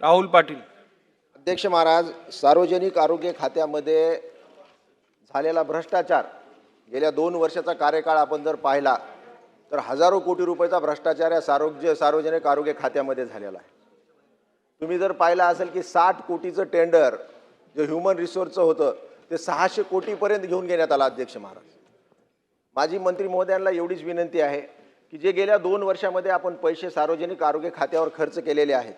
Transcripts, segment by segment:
राहुल पाटील. अध्यक्ष महाराज सार्वजनिक आरोग्य खात्यामध्ये झालेला भ्रष्टाचार गेल्या दोन वर्षाचा कार्यकाळ आपण जर पाहिला तर हजारो कोटी रुपयाचा भ्रष्टाचार या सारोग्य सार्वजनिक आरोग्य खात्यामध्ये झालेला आहे. तुम्ही जर पाहिला असेल की साठ कोटीचं टेंडर जे ह्युमन रिसोर्सचं होतं ते सहाशे कोटीपर्यंत घेऊन घेण्यात आला अध्यक्ष महाराज. माजी मंत्री महोदयांना एवढीच विनंती आहे की जे गेल्या दोन वर्षामध्ये आपण पैसे सार्वजनिक आरोग्य खात्यावर खर्च केलेले आहेत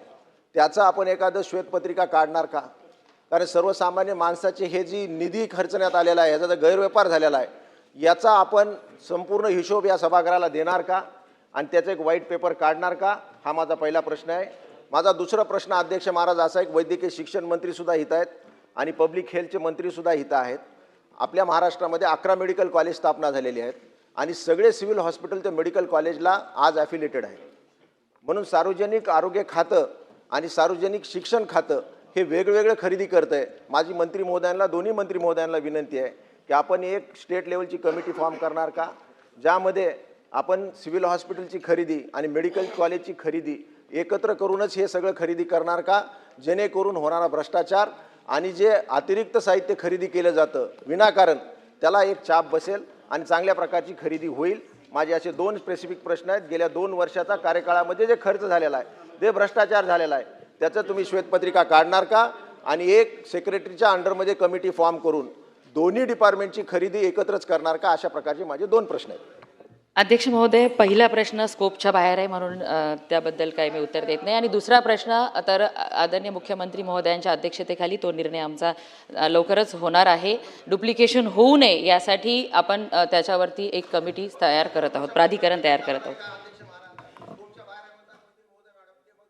त्याचा आपण एखादं श्वेतपत्रिका काढणार का? कारण सर्वसामान्य माणसाचे हे जी निधी खर्चण्यात आलेला आहे याचा जो गैरव्यापार झालेला आहे. याचा आपण संपूर्ण हिशोब या सभागृहाला देणार का? आणि त्याचं एक व्हाईट पेपर काढणार का? हा माझा पहिला प्रश्न आहे. माझा दुसरा प्रश्न अध्यक्ष महाराज असा एक वैद्यकीय शिक्षण मंत्रीसुद्धा हित आहेत आणि पब्लिक हेल्थचे मंत्रीसुद्धा हित आहेत. आपल्या महाराष्ट्रामध्ये अकरा मेडिकल कॉलेज स्थापना झालेली आहेत आणि सगळे सिव्हिल हॉस्पिटल ते मेडिकल कॉलेजला आज ॲफिलेटेड आहेत. म्हणून सार्वजनिक आरोग्य खातं आणि सार्वजनिक शिक्षण खातं हे वेगवेगळं खरेदी करतं आहे माझी मंत्री महोदयांना दोन्ही मंत्री महोदयांना विनंती आहे की आपण एक स्टेट लेवलची कमिटी फॉर्म करणार का? ज्यामध्ये आपण सिव्हिल हॉस्पिटलची खरेदी आणि मेडिकल कॉलेजची खरेदी एकत्र करूनच हे सगळं खरेदी करणार का? जेणेकरून होणारा भ्रष्टाचार आणि जे अतिरिक्त साहित्य खरेदी केलं जातं विनाकारण त्याला एक चाप बसेल आणि चांगल्या प्रकारची खरेदी होईल. माझे असे दोन स्पेसिफिक प्रश्न आहेत. गेल्या दोन वर्षाचा कार्यकाळामध्ये जे खर्च झालेला आहे जे भ्रष्टाचार झालेला आहे. त्याचं तुम्ही श्वेतपत्रिका काढणार का? आणि एक सेक्रेटरीच्या अंडरमध्ये कमिटी फॉर्म करून दोन्ही डिपार्टमेंटची खरेदी एकत्रच करणार का? अशा प्रकारचे माझे दोन प्रश्न आहेत. अध्यक्ष महोदय पहिला प्रश्न स्कोपच्या बाहेर आहे म्हणून त्याबद्दल काही मी उत्तर देत नाही. आणि दुसरा प्रश्न तर आदरणीय मुख्यमंत्री महोदयांच्या अध्यक्षतेखाली तो निर्णय आमचा लवकरच होणार आहे. डुप्लिकेशन होऊ नये यासाठी आपण त्याच्यावरती एक कमिटी तयार करत आहोत प्राधिकरण तयार करत आहोत.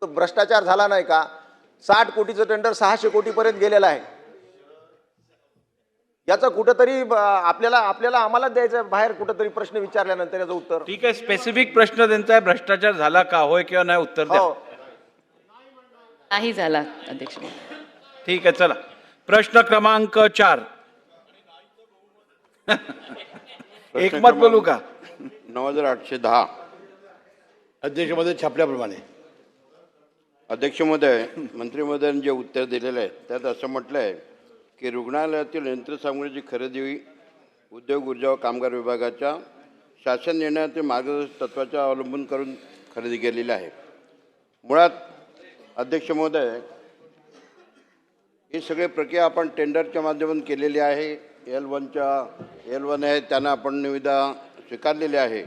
भ्रष्टाचार झाला नाही का? साठ कोटीचं टेंडर सहाशे कोटीपर्यंत गेलेलं आहे. याचा कुठंतरी आपल्याला आपल्याला आम्हाला द्यायचं बाहेर कुठंतरी प्रश्न विचारल्यानंतर याचं उत्तर. ठीक आहे स्पेसिफिक प्रश्न त्यांचा आहे भ्रष्टाचार झाला का होय किंवा नाही उत्तर द्या. हो. नाही झाला अध्यक्ष ठीक आहे चला. प्रश्न क्रमांक चार. एकमत बोलू का? नऊ हजार आठशे दहा. अध्यक्ष महोदय छापल्याप्रमाणे. अध्यक्ष महोदय मंत्रीमहोदयांनी जे उत्तर दिलेलं आहे त्यात असं म्हटलं आहे की रुग्णालयातील यंत्रसामुग्रीची खरेदी उद्योग ऊर्जा व कामगार विभागाच्या शासन निर्णयातील मार्गदर्शक तत्वाच्या अवलंबून करून खरेदी केलेली आहे. मुळात अध्यक्ष महोदय ही सगळी प्रक्रिया आपण टेंडरच्या माध्यमातून केलेली आहे. एल वनच्या एल वन आहे त्यांना आपण निविदा स्वीकारलेली आहे.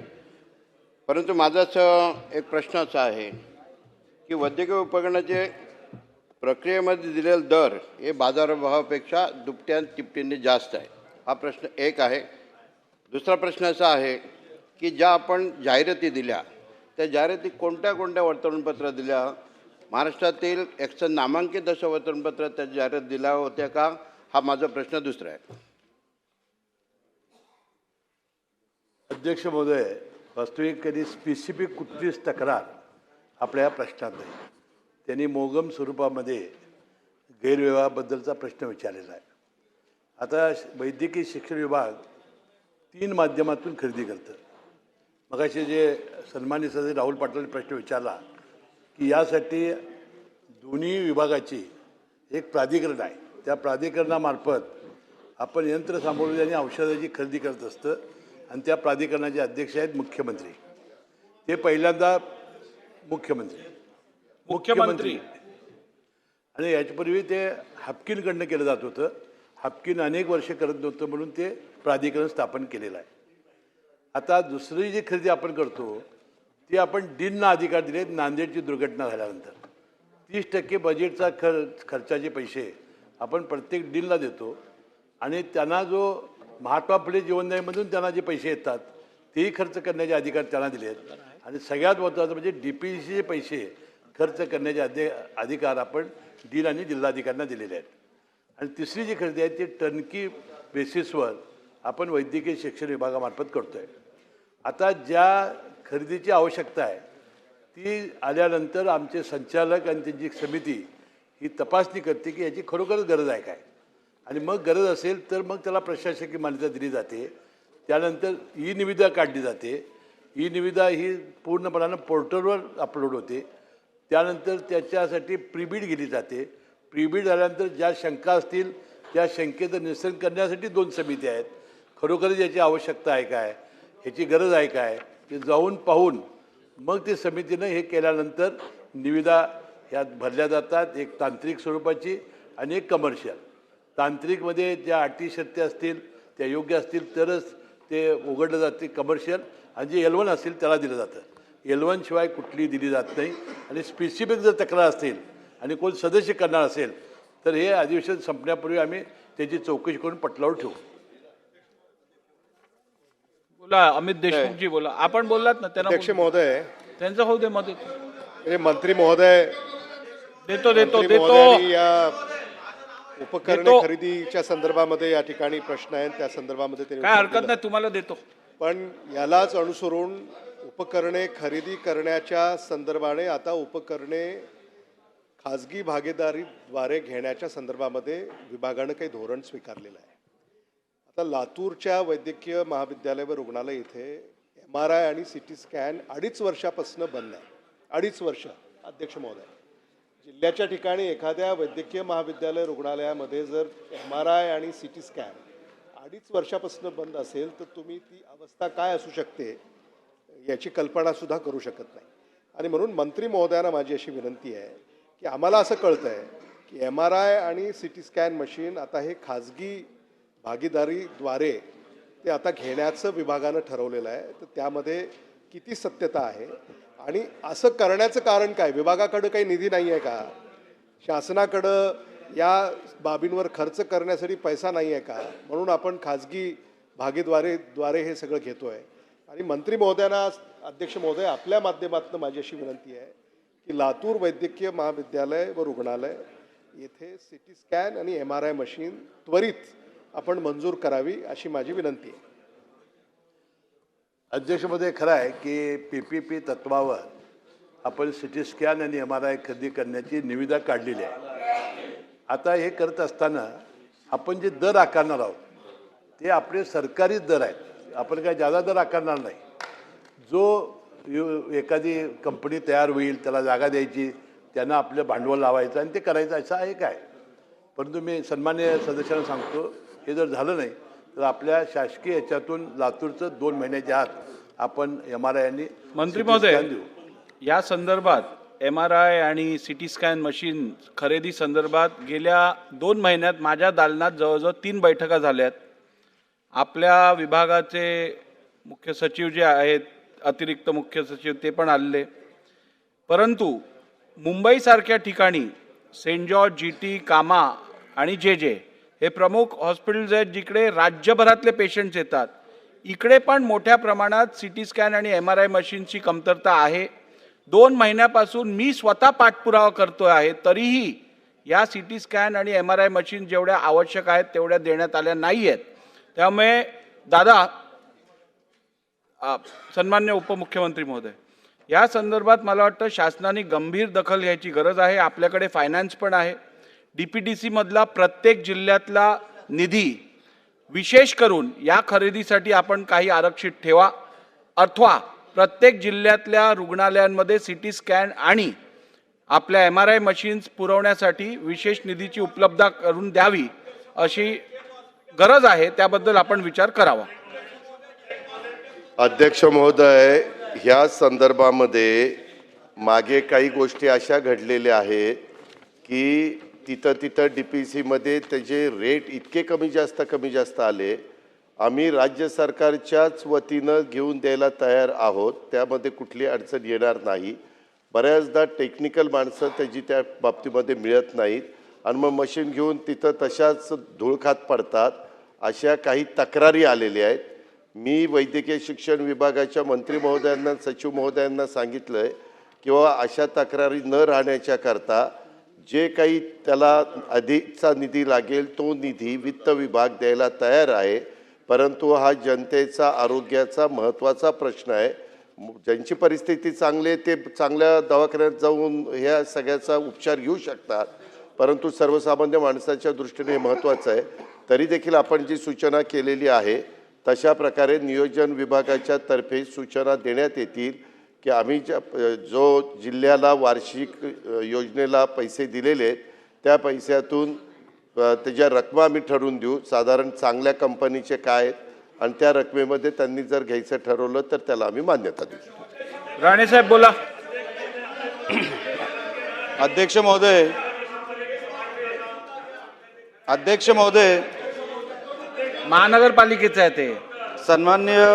परंतु माझाच एक प्रश्न असा आहे की वैद्यकीय उपकरणाचे प्रक्रियेमध्ये दिलेले दर हे बाजारभावापेक्षा दुपट्या तिपटीने जास्त आहे. हा प्रश्न एक आहे. दुसरा प्रश्न असा आहे की ज्या आपण जाहिराती दिल्या त्या जाहिराती कोणत्या कोणत्या वर्तमानपत्रात दिल्या? महाराष्ट्रातील एकशे नामांकित असं वर्तमानपत्र त्या जाहिरात दिल्या होत्या का? हा माझा प्रश्न दुसरा आहे. अध्यक्ष महोदय वास्तविक कधी स्पेसिफिक कुठलीच तक्रार आपल्या या प्रश्नात नाही. त्यांनी मोगम स्वरूपामध्ये गैरव्यवहाराबद्दलचा प्रश्न विचारलेला आहे. आता श- वैद्यकीय शिक्षण विभाग तीन माध्यमातून खरेदी करतं. मगाशी जे सन्मानित सदस्य राहुल पाटलांनी प्रश्न विचारला की यासाठी दोन्ही विभागाची एक प्राधिकरण आहे. त्या प्राधिकरणामार्फत आपण यंत्र सांभाळून आणि औषधाची खरेदी करत असतं आणि त्या प्राधिकरणाचे अध्यक्ष आहेत मुख्यमंत्री. ते पहिल्यांदा मुख्यमंत्री. मुख्यमंत्री. आणि याच्यापूर्वी ते हापकिनकडनं केलं जात होतं. हापकिन अनेक वर्ष करत नव्हतं म्हणून ते प्राधिकरण स्थापन केलेलं आहे. आता दुसरी जी खरेदी आपण करतो ती आपण डीनना अधिकार दिलेत नांदेडची दुर्घटना झाल्यानंतर. तीस टक्के बजेटचा खर खर्चाचे पैसे आपण प्रत्येक डीनला देतो. आणि त्यांना जो महात्मा फुले जीवनदायीमधून त्यांना जे पैसे येतात तेही खर्च करण्याचे अधिकार त्यांना दिले आहेत. आणि सगळ्यात महत्त्वाचं म्हणजे डी पी सीचे पैसे खर्च करण्याचे अधि अधिकार आपण डील आणि जिल्हाधिकाऱ्यांना दिलेले आहेत. आणि तिसरी जी खरेदी आहे ती टर्नकी बेसिसवर आपण वैद्यकीय शिक्षण विभागामार्फत करतो आहे आता ज्या खरेदीची आवश्यकता आहे ती आल्यानंतर आमचे संचालक आणि त्यांची समिती ही तपासणी करते की याची खरोखरच गरज आहे काय? आणि मग गरज असेल तर मग त्याला प्रशासकीय मान्यता दिली जाते. त्यानंतर ई निविदा काढली जाते. ई निविदा ही पूर्णपणानं पोर्टलवर अपलोड होते. त्यानंतर त्याच्यासाठी प्रीबीड गेली जाते. प्रीबीड झाल्यानंतर ज्या शंका असतील त्या शंकेचं निरसन करण्यासाठी दोन समिती आहेत. खरोखरच याची आवश्यकता आहे काय? ह्याची गरज आहे काय? ते जाऊन पाहून मग ते समितीनं हे केल्यानंतर निविदा ह्यात भरल्या जातात. एक तांत्रिक स्वरूपाची आणि एक कमर्शियल तांत्रिकमध्ये ज्या अटी शर्ती असतील त्या योग्य असतील तरच ते उघडलं जाते कमर्शियल आणि जे एल वन असतील त्याला दिलं जातं. एल वन शिवाय कुठली दिली जात नाही. आणि स्पेसिफिक जर तक्रार असेल आणि कोण सदस्य करणार असेल तर हे अधिवेशन संपण्यापूर्वी आम्ही त्याची चौकशी करून पटलावर ठेवू. बोला अमित देशमुखजी बोला. आपण बोललात ना त्यांना अध्यक्ष महोदय. त्यांचं होऊ दे मध्ये हे मंत्री महोदय देतो देतो देतो. उपकरणे. खरेदीच्या संदर्भामध्ये या ठिकाणी प्रश्न आहेत त्या संदर्भामध्ये काय हरकत. नाही तुम्हाला देतो. पण यालाच अनुसरून उपकरणे खरेदी करण्याच्या संदर्भाने आता उपकरणे खाजगी भागीदारीद्वारे घेण्याच्या संदर्भामध्ये विभागानं काही धोरण स्वीकारलेलं आहे. आता लातूरच्या वैद्यकीय महाविद्यालय व रुग्णालय इथे एम आर आय आणि सी टी स्कॅन अडीच वर्षापासून बंद आहे. अडीच वर्ष अध्यक्ष महोदय. जिल्ह्याच्या ठिकाणी एखाद्या वैद्यकीय महाविद्यालय रुग्णालयामध्ये जर एम आर आय आणि सी टी स्कॅन अडीच वर्षापासून बंद असेल तर तुम्ही ती अवस्था काय असू शकते याची कल्पनासुद्धा करू शकत नाही. आणि म्हणून मंत्री महोदयांना माझी अशी विनंती आहे की आम्हाला असं कळतं आहे की एम आर आय आणि सी टी स्कॅन मशीन आता हे खाजगी भागीदारीद्वारे ते आता घेण्याचं विभागानं ठरवलेलं आहे. तर त्यामध्ये किती सत्यता आहे आणि असं करण्याचं कारण काय? विभागाकडं काही निधी नाही आहे का? शासनाकडं या बाबींवर खर्च करण्यासाठी पैसा नाही आहे का? म्हणून आपण खाजगी भागीद्वारे द्वारे हे सगळं घेतो आहे आणि मंत्री महोदयांना अध्यक्ष महोदय आपल्या माध्यमातून माझी अशी विनंती आहे की लातूर वैद्यकीय महाविद्यालय व रुग्णालय येथे सी टी स्कॅन आणि एम आर आय मशीन त्वरित आपण मंजूर करावी अशी माझी विनंती आहे. अध्यक्षमध्ये खरं आहे की पी पी पी तत्वावर आपण सी टी स्कॅन आणि एम आर आय खरेदी करण्याची निविदा काढलेली आहे. आता हे करत असताना आपण जे दर आकारणार आहोत ते आपले सरकारी दर आहेत. आपण काय जादा दर आकारणार नाही. जो एखादी कंपनी तयार होईल त्याला जागा द्यायची त्यांना आपलं भांडवल लावायचं आणि ते करायचं असं आहे. काय परंतु मी सन्मान्य सदस्यांना सांगतो हे जर झालं नाही तर आपल्या शासकीय याच्यातून लातूरचं दोन महिन्याच्या आत आपण एम आर आय आणि मंत्री महोदय या संदर्भात एम आर आय आणि सी टी स्कॅन मशीन खरेदी संदर्भात गेल्या दोन महिन्यात माझ्या दालनात जवळजवळ तीन बैठका झाल्यात. आपल्या विभागाचे मुख्य सचिव जे आहेत अतिरिक्त मुख्य सचिव ते पण आलेले. परंतु मुंबईसारख्या ठिकाणी सेंट जॉर्ज जी टी कामा आणि जे जे हे प्रमुख हॉस्पिटल्स आहेत जिकडे राज्यभरातले पेशंट्स येतात. इकडे पण मोठ्या प्रमाणात सी टी स्कॅन आणि एम आर आय मशीनची कमतरता आहे. दोन महिन्यापासून मी स्वतः पाठपुरावा करतो आहे तरीही या सी टी स्कॅन आणि एम आर आय मशीन जेवढ्या आवश्यक आहेत तेवढ्या देण्यात आल्या नाही आहेत त्यामुळे दादा सन्मान्य उपमुख्यमंत्री महोदय या संदर्भात मला वाटतं शासनाने गंभीर दखल घ्यायची गरज आहे. आपल्याकडे फायनान्स पण आहे. डी पी डी सीमधला प्रत्येक जिल्ह्यातला निधी विशेष करून या खरेदीसाठी आपण काही आरक्षित ठेवा अथवा प्रत्येक जिल्ह्यातल्या रुग्णालयांमध्ये सी टी स्कॅन आणि आपल्या एम आर आय मशीन्स पुरवण्यासाठी विशेष निधीची उपलब्धता करून द्यावी अशी गरज आहे त्याबद्दल आपण विचार करावा. अध्यक्ष महोदय ह्या संदर्भामध्ये मागे काही गोष्टी अशा घडलेल्या आहेत की तिथं तिथं डी पी सीमध्ये त्याचे रेट इतके कमी जास्त कमी जास्त आले आम्ही राज्य सरकारच्याच वतीनं घेऊन द्यायला तयार आहोत. त्यामध्ये कुठली अडचण येणार नाही. बऱ्याचदा टेक्निकल माणसं त्याची त्या बाबतीमध्ये मिळत नाहीत. आणि मग मशीन घेऊन तिथं तशाच धूळखात पडतात. अशा काही तक्रारी आलेल्या आहेत. मी वैद्यकीय शिक्षण विभागाच्या मंत्री महोदयांना सचिव महोदयांना सांगितलं आहे किंवा अशा तक्रारी न राहण्याच्या करता जे काही त्याला अधिकचा निधी लागेल तो निधी वित्त विभाग द्यायला तयार आहे. परंतु हा जनतेचा आरोग्याचा महत्त्वाचा प्रश्न आहे. ज्यांची परिस्थिती चांगली आहे ते चांगल्या दवाखान्यात जाऊन ह्या सगळ्याचा उपचार घेऊ शकतात. परंतु सर्वसामान्य माणसाच्या दृष्टीने हे महत्त्वाचं आहे. तरी देखील आपण जी सूचना केलेली आहे तशा प्रकारे नियोजन विभागाच्या तर्फे सूचना देण्यात येतील की आम्ही ज्या जो जिल्ह्याला वार्षिक योजनेला पैसे दिलेले आहेत त्या पैशातून त्याच्या रकमा आम्ही ठरवून देऊ साधारण चांगल्या कंपनीचे काय आहेत आणि त्या रकमेमध्ये त्यांनी जर घ्यायचं ठरवलं तर त्याला आम्ही मान्यता देऊ. राणे साहेब बोला. अध्यक्ष महोदय अध्यक्ष महोदय महानगरपालिकेचं आहे ते. सन्मान्य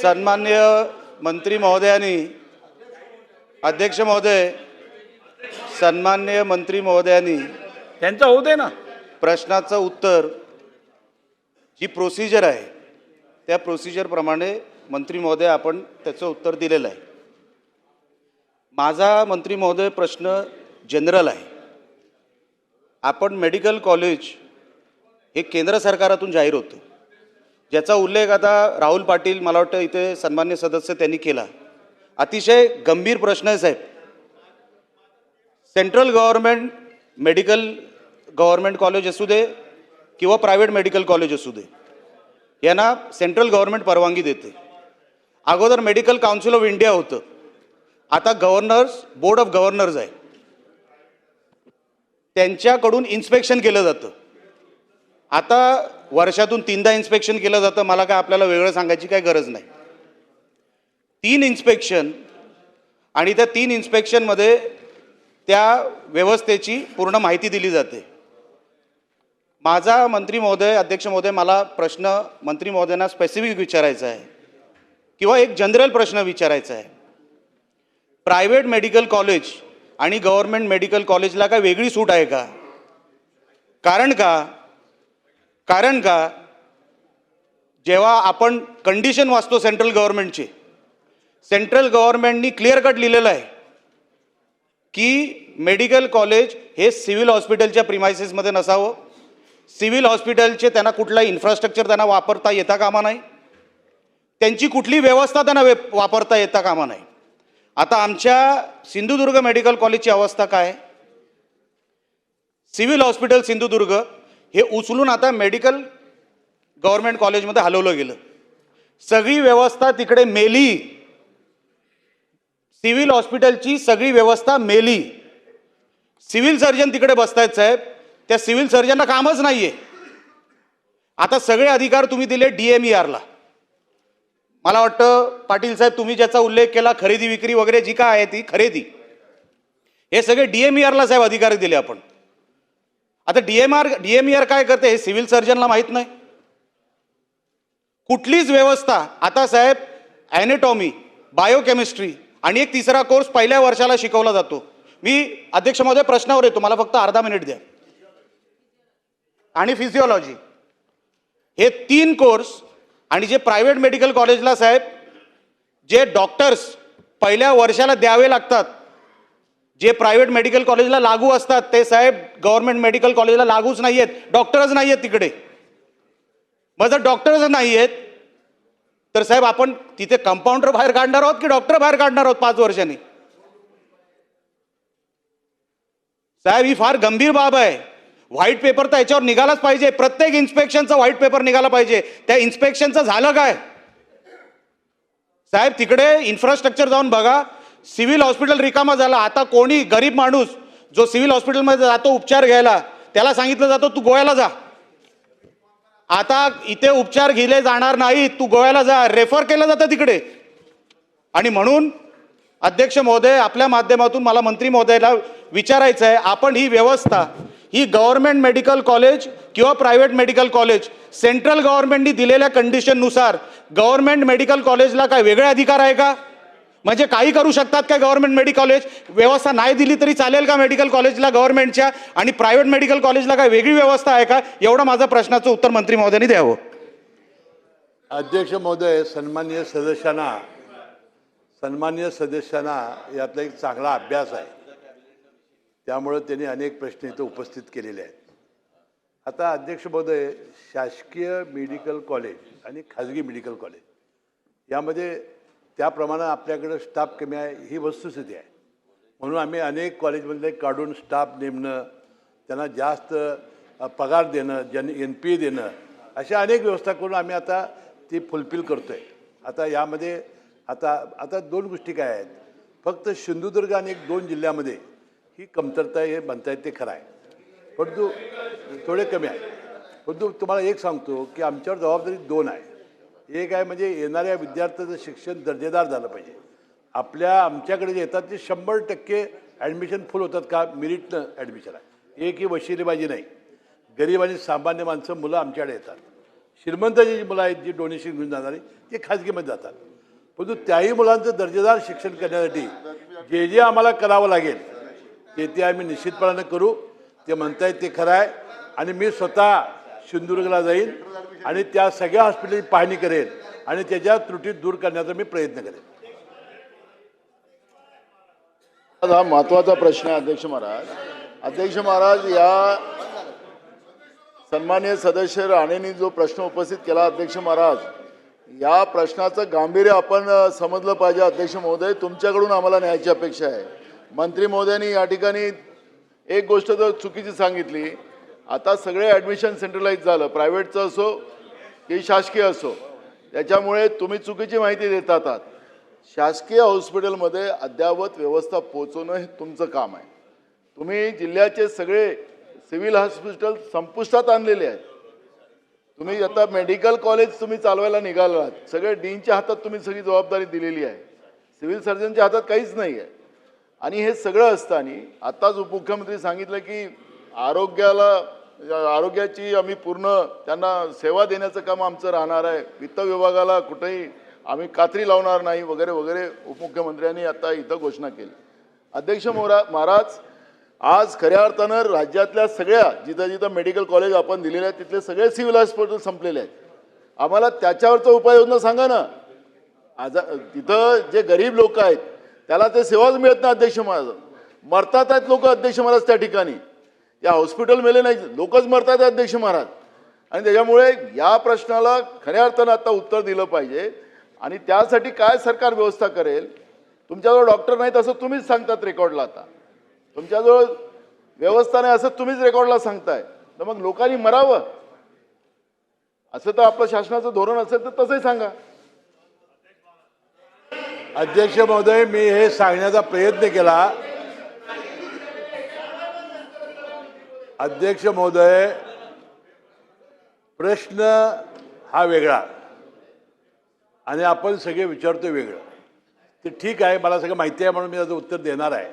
सन्मान्य मंत्री महोदयांनी अध्यक्ष महोदय सन्मान्य मंत्री महोदयांनी त्यांचं होऊ दे ना. प्रश्नाचं उत्तर जी प्रोसिजर आहे. त्या प्रोसिजरप्रमाणे मंत्री महोदय आपण त्याचं उत्तर दिलेलं आहे. माझा मंत्री महोदय प्रश्न जनरल आहे. आपण मेडिकल कॉलेज हे केंद्र सरकारातून जाहीर होतं. ज्याचा उल्लेख आता राहुल पाटील मला वाटतं इथे सन्मान्य सदस्य त्यांनी केला. अतिशय गंभीर प्रश्न आहे साहेब. Central government medical government college असू दे किंवा प्रायव्हेट मेडिकल कॉलेज असू दे यांना सेंट्रल गव्हर्नमेंट परवानगी देते. अगोदर मेडिकल काउन्सिल ऑफ इंडिया होतं. आता गव्हर्नर्स बोर्ड ऑफ गव्हर्नर्स आहे. त्यांच्याकडून इन्स्पेक्शन केलं जातं. आता वर्षातून तीनदा इन्स्पेक्शन केलं जातं मला काय आपल्याला वेगळं सांगायची काय गरज नाही. तीन इन्स्पेक्शन आणि त्या तीन इन्स्पेक्शनमध्ये त्या व्यवस्थेची पूर्ण माहिती दिली जाते. माझा मंत्री महोदय अध्यक्ष महोदय मला प्रश्न मंत्री महोदयांना स्पेसिफिक विचारायचा आहे. किंवा एक जनरल प्रश्न विचारायचा आहे. प्रायव्हेट मेडिकल कॉलेज आणि गव्हर्मेंट मेडिकल कॉलेजला काय वेगळी सूट आहे का? कारण का? कारण का? जेव्हा आपण कंडिशन वाचतो सेंट्रल गव्हर्नमेंटचे सेंट्रल गव्हर्नमेंटनी क्लिअर कट लिहिलेलं आहे की मेडिकल कॉलेज हे सिव्हिल हॉस्पिटलच्या प्रिमायसेसमध्ये नसावं. सिव्हिल हॉस्पिटलचे त्यांना कुठला इन्फ्रास्ट्रक्चर त्यांना वापरता येता कामा नाही. त्यांची कुठली व्यवस्था त्यांना वे वापरता येता कामा नाही. आता आमच्या सिंधुदुर्ग मेडिकल कॉलेजची अवस्था काय? सिव्हिल हॉस्पिटल सिंधुदुर्ग हे उचलून आता मेडिकल गव्हर्नमेंट कॉलेजमध्ये हलवलं गेलं. सगळी व्यवस्था तिकडे मेली. सिव्हिल हॉस्पिटलची सगळी व्यवस्था मेली. सिव्हिल सर्जन तिकडे बसतायत साहेब. त्या सिव्हिल सर्जनला कामच नाही आहे आता सगळे अधिकार तुम्ही दिले डी एम ई आरला मला वाटतं पाटील साहेब तुम्ही ज्याचा उल्लेख केला खरेदी विक्री वगैरे जी काय आहे ती खरेदी. हे सगळे डी एम ई आरला साहेब अधिकार दिले आपण. आता D M R D M E R काय करते हे सिव्हिल सर्जनला माहीत नाही. कुठलीच व्यवस्था आता साहेब ॲनेटॉमी बायोकेमिस्ट्री आणि एक तिसरा कोर्स पहिल्या वर्षाला शिकवला जातो. मी अध्यक्ष महोदय प्रश्नावर येतो मला फक्त अर्धा मिनिट द्या. आणि फिजिओलॉजी हे तीन कोर्स आणि जे प्रायव्हेट मेडिकल कॉलेजला साहेब जे डॉक्टर्स पहिल्या वर्षाला द्यावे लागतात जे प्रायव्हेट मेडिकल कॉलेजला लागू असतात ते साहेब गव्हर्नमेंट मेडिकल कॉलेजला लागूच नाही आहेत डॉक्टरच नाही आहेत तिकडे. मग जर डॉक्टरच नाही आहेत तर साहेब आपण तिथे कंपाऊंडर बाहेर काढणार आहोत की डॉक्टर बाहेर काढणार आहोत पाच वर्षांनी? साहेब ही फार गंभीर बाब आहे. व्हाईट पेपर तर याच्यावर निघालाच पाहिजे. प्रत्येक इन्स्पेक्शनचा व्हाईट पेपर निघाला पाहिजे. त्या इन्स्पेक्शनचं झालं काय? साहेब तिकडे इन्फ्रास्ट्रक्चर जाऊन बघा. सिव्हिल हॉस्पिटल रिकामा झाला. आता कोणी गरीब माणूस जो सिव्हिल हॉस्पिटलमध्ये जातो उपचार घ्यायला त्याला सांगितलं जातं तू गोव्याला जा. आता इथे उपचार घेले जाणार नाही. तू गोव्याला जा. रेफर केलं जातं तिकडे. आणि म्हणून अध्यक्ष महोदय आपल्या माध्यमातून मला मंत्री महोदयाला विचारायचं आहे आपण ही व्यवस्था ही गव्हर्नमेंट मेडिकल कॉलेज किंवा प्रायव्हेट मेडिकल कॉलेज सेंट्रल गव्हर्नमेंटनी दिलेल्या कंडिशननुसार गव्हर्नमेंट मेडिकल कॉलेजला काय वेगळे अधिकार आहे का? म्हणजे काही करू शकतात का गव्हर्नमेंट मेडिकल कॉलेज? व्यवस्था नाही दिली तरी चालेल का मेडिकल कॉलेजला गव्हर्नमेंटच्या? आणि प्रायव्हेट मेडिकल कॉलेजला काय वेगळी व्यवस्था आहे का? एवढं माझं प्रश्नाचं उत्तर मंत्री महोदयांनी द्यावं. अध्यक्ष महोदय सन्मान्य सदस्यांना सन्मान्य सदस्यांना यातला एक चांगला अभ्यास आहे. त्यामुळं त्यांनी अनेक प्रश्न इथं उपस्थित केलेले आहेत. आता अध्यक्ष महोदय शासकीय मेडिकल कॉलेज आणि खाजगी मेडिकल कॉलेज यामध्ये त्याप्रमाणे आपल्याकडं स्टाफ कमी आहे ही वस्तुस्थिती आहे. म्हणून आम्ही अनेक कॉलेजमधले काढून स्टाफ नेमणं त्यांना जास्त पगार देणं ज्यांनी एन पी ए देणं अशा अनेक व्यवस्था करून आम्ही आता ती फुलफिल करतो आहे आता यामध्ये आता आता दोन गोष्टी काय आहेत. फक्त सिंधुदुर्ग आणि एक दोन जिल्ह्यामध्ये ही कमतरता आहे हे म्हणतायत ते खरं आहे. परंतु थोडे कमी आहे. परंतु तुम्हाला एक सांगतो की आमच्यावर जबाबदारी दोन आहे. एक आहे म्हणजे येणाऱ्या विद्यार्थ्याचं शिक्षण दर्जेदार झालं पाहिजे. आपल्या आमच्याकडे जे येतात ते शंभर टक्के ॲडमिशन फुल होतात का? मिरिटनं ॲडमिशन आहे. एक ही वशिलेबाजी नाही. गरीब आणि सामान्य माणसं मुलं आमच्याकडे येतात. श्रीमंत जी मुलं आहेत जी डोनेशन घेऊन जाणारी ते खाजगीमध्ये जातात. परंतु त्याही मुलांचं दर्जेदार शिक्षण करण्यासाठी जे जे आम्हाला करावं लागेल ते ते आम्ही निश्चितपणानं करू. ते म्हणतायत ते खरं आहे आणि मी स्वतः सिंधुदुर्गला जाईन आणि त्या सगळ्या हॉस्पिटलची पाहणी करेन आणि त्याच्या त्रुटी दूर करण्याचा मी प्रयत्न करेन. हा महत्त्वाचा प्रश्न आहे अध्यक्ष महाराज. अध्यक्ष महाराज या सन्मान्य सदस्य राणेंनी जो प्रश्न उपस्थित केला अध्यक्ष महाराज या प्रश्नाचं गांभीर्य आपण समजलं पाहिजे अध्यक्ष महोदय. तुमच्याकडून आम्हाला न्यायची अपेक्षा आहे. मंत्री महोदयांनी या ठिकाणी एक गोष्ट तर चुकीची सांगितली. आता सगळे ॲडमिशन सेंट्रलाइज झालं. प्रायव्हेटचं असो की शासकीय असो. त्याच्यामुळे तुम्ही चुकीची माहिती देतात आहात शासकीय हॉस्पिटलमध्ये अद्ययावत व्यवस्था पोचवणं हे तुमचं काम आहे. तुम्ही जिल्ह्याचे सगळे सिव्हिल हॉस्पिटल संपुष्टात आणलेले आहेत. तुम्ही आता मेडिकल कॉलेज तुम्ही चालवायला निघालात. सगळे डीनच्या हातात तुम्ही सगळी जबाबदारी दिलेली आहे. सिव्हिल सर्जनच्या हातात काहीच नाही आहे आणि हे सगळं असताना आत्ताच उपमुख्यमंत्री सांगितलं की आरोग्याला आरोग्याची आम्ही पूर्ण त्यांना सेवा देण्याचं काम आमचं राहणार आहे. वित्त विभागाला कुठेही आम्ही कात्री लावणार नाही वगैरे वगैरे उपमुख्यमंत्र्यांनी आता इथं घोषणा केली. अध्यक्ष मोरा महाराज आज खऱ्या अर्थानं राज्यातल्या सगळ्या जिथं जिथं मेडिकल कॉलेज आपण दिलेले आहेत तिथले सगळे सिव्हिल हॉस्पिटल संपलेले आहेत. आम्हाला त्याच्यावरचं उपाययोजना सांगा ना. आज तिथं जे गरीब लोक आहेत त्याला ते सेवाच मिळत नाही अध्यक्ष महाराज. मरतात आहेत लोक अध्यक्ष महाराज त्या ठिकाणी. या हॉस्पिटल मेले नाही लोकच मरतात अध्यक्ष महाराज. आणि त्याच्यामुळे या प्रश्नाला खऱ्या अर्थानं आता उत्तर दिलं पाहिजे. आणि त्यासाठी काय सरकार व्यवस्था करेल? तुमच्याजवळ डॉक्टर नाहीत असं तुम्हीच सांगतात रेकॉर्डला आता. तुमच्याजवळ व्यवस्था नाही असं तुम्हीच रेकॉर्डला सांगताय. तर मग लोकांनी मरावं. असं तर आपलं शासनाचं धोरण असेल तर तसंही सांगा. अध्यक्ष महोदय मी हे सांगण्याचा प्रयत्न केला. अध्यक्ष महोदय प्रश्न हा वेगळा. आणि आपण सगळे विचारतो वेगळं. ते ठीक आहे मला सगळं माहिती आहे म्हणून मी त्याचं उत्तर देणार आहे.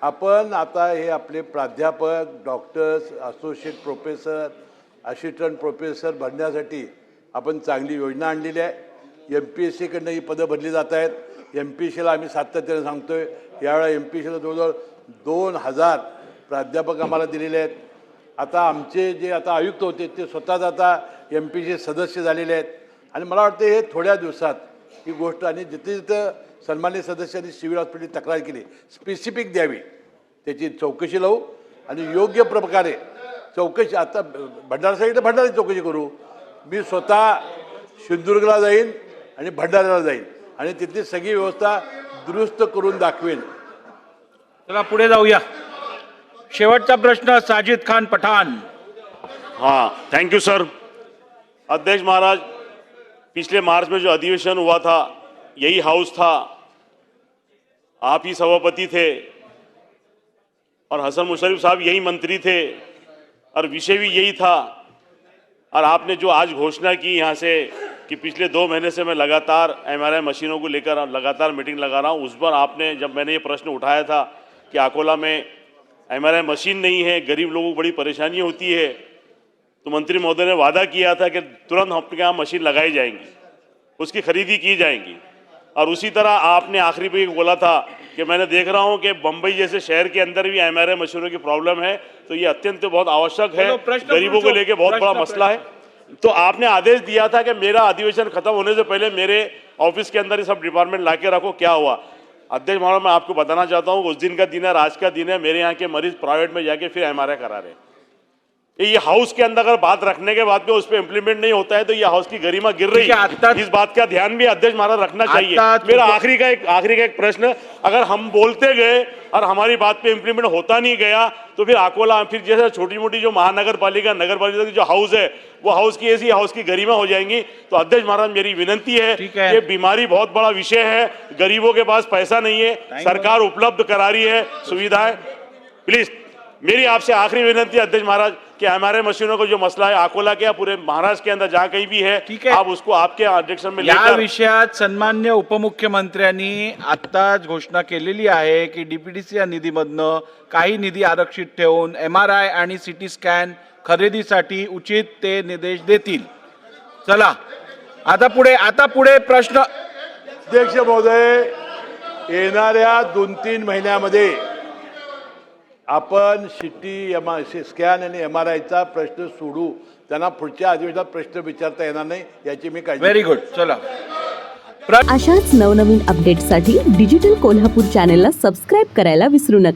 आपण आता हे आपले प्राध्यापक doctors associate professor assistant professor भरण्यासाठी आपण चांगली योजना आणलेली आहे. एम पी एस सीकडनं ही पदं भरली जात आहेत. एम पी सीला आम्ही सातत्याने आहे यावेळेला एम पी सीला जवळजवळ दोन हजार प्राध्यापक आम्हाला दिलेले आहेत. आता आमचे जे आता आयुक्त होते ते स्वतःच आता एम पी सी सदस्य झालेले आहेत. आणि मला वाटतं हे थोड्या दिवसात ही गोष्ट आणि जिथे जिथं सन्मान्य सदस्यांनी सिव्हिल हॉस्पिटलची तक्रार केली स्पेसिफिक द्यावी. त्याची चौकशी लावू आणि योग्य प्रकारे चौकशी आता भंडारासाठी तर भंडाराची चौकशी करू. मी स्वतः सिंधुदुर्गला जाईन आणि भंडाऱ्याला जाईन. आणि तिथली सगळी व्यवस्था दुरुस्त करून दाखवेन चला पुढे जाऊया. शेवटचा प्रश्न साजिद खान पठाण. हाँ थैंक यू सर अध्यक्ष महाराज पिछले मार्च में जो अधिवेशन हुआ था यही हाउस था। आप ही सभापति थे। और हसन मुशरफ साहब यही मंत्री थे। और विषय भी यही था। और आपने जो आज घोषणा की यहाँ से कि पिछले दो महीने से मैं लगातार एमआरआई मशीनों को लेकर लगातार मीटिंग लगा रहा हूँ। उस पर आपने जब मैंने ये प्रश्न उठाया था कि अकोला में एमआरआई मशीन नहीं है गरीब लोगों को बड़ी परेशानी होती है तो मंत्री महोदय ने वादा किया था कि तुरंत आपके यहाँ मशीन लगाई जाएँगी उसकी खरीदी की जाएँगी। और उसी तरह आपने आखिरी पे बोला था कि मैंने देख रहा हूँ कि बम्बई जैसे शहर के अंदर भी एम मशीनों की प्रॉब्लम है तो ये अत्यंत बहुत आवश्यक है गरीबों को पूछो। लेके बहुत बड़ा मसला है। तो आपने आदेश दिया था कि मेरा अधिवेशन खत्म होने से पहले मेरे ऑफिस के अंदर ये सब डिपार्टमेंट ला के रखो क्या हुआ? अध्यक्ष महोदय मैं आपको बताना चाहता हूँ उस दिन का दिन है आज का दिन है मेरे यहाँ के मरीज प्राइवेट में जाके फिर एम करा रहे हैं। ये हाउस के अंदर अगर बात रखने के बाद में उस पर इम्प्लीमेंट नहीं होता है तो ये हाउस की गरिमा गिर रही है, इस बात का ध्यान भी अध्यक्ष महाराज रखना चाहिए। मेरा आखिरी का एक आखिरी का एक प्रश्न अगर हम बोलते गए और हमारी बात पे इम्प्लीमेंट होता नहीं गया तो फिर अकोला फिर जैसे छोटी मोटी जो महानगर पालिका नगर पालिका की जो हाउस है वो हाउस की ऐसी हाउस की गरिमा हो जाएँगी। तो अध्यक्ष महाराज मेरी विनंती है है। ये बीमारी बहुत बड़ा विषय है गरीबों के पास पैसा नहीं है सरकार उपलब्ध करा रही है सुविधाएँ। प्लीज़ मेरी आपसे आखिरी विनंती है अध्यक्ष महाराज कि हमारे मशीनों को जो मसला है अकोला के या पूरे महाराष्ट्र के अंदर जहाँ कहीं भी है ठीक है। आप उसको आपके अध्यक्षन में या लेकर विषयात सन्मान्य उपमुख्यमंत्र्यांनी आत्ताच घोषणा केलेली आहे की डीपीडीसी या निधीमधनं काही निधी आरक्षित ठेवून एम आर आय आणि सिटी स्कॅन खरेदीसाठी उचित ते निर्देश देतील चला आता पुढे आता पुढे प्रश्न अध्यक्ष महोदय येणाऱ्या दोन तीन महिन्यामध्ये आपण सिटी एम आय स्कॅन आणि एम आर आयचा प्रश्न सोडू. त्यांना पुढच्या अधिवेशनात प्रश्न विचारता येणार नाही याची मी काळजी व्हेरी गुड चला. अशाच नवनवीन अपडेट्ससाठी डिजिटल कोल्हापूर चॅनेलला सबस्क्राईब करायला विसरू नका.